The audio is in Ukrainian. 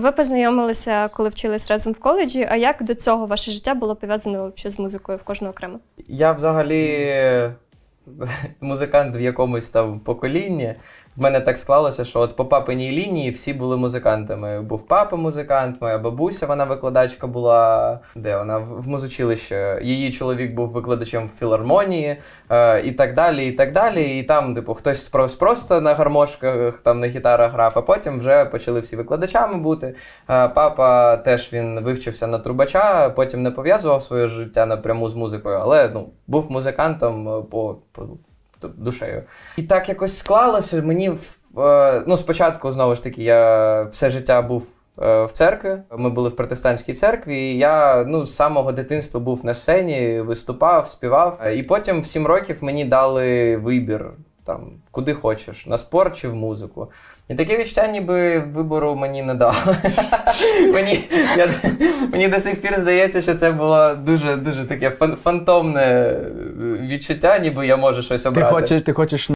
Ви познайомилися, коли вчились разом в коледжі. А як до цього ваше життя було пов'язане з музикою в кожного окремо? Я взагалі музикант в якомусь там поколінні. В мене так склалося, що от по папиній лінії всі були музикантами. Був папа музикант, моя бабуся, вона викладачка була. Де вона? В музучилищі. Її чоловік був викладачем в філармонії е, і так далі. І так далі. І там, типу, хтось прос- просто на гармошках, там на гітарах грав, а потім вже почали всі викладачами бути. Е, Папа теж він вивчився на трубача, потім не пов'язував своє життя напряму з музикою, але ну, був музикантом е, по, душею. І так якось склалося. Мені е, ну, спочатку, знову ж таки, я все життя був. е, В церкві ми були в протестантській церкві. І я ну з самого дитинства був на сцені, виступав, співав. Е, І потім в сім років мені дали вибір там куди хочеш, на спорт чи в музику. І таке відчуття, ніби вибору мені не дали. мені, я, мені до сих пір здається, що це було дуже дуже таке фан- фантомне е, відчуття, ніби я можу щось Ти обрати. хочеш, ти хочеш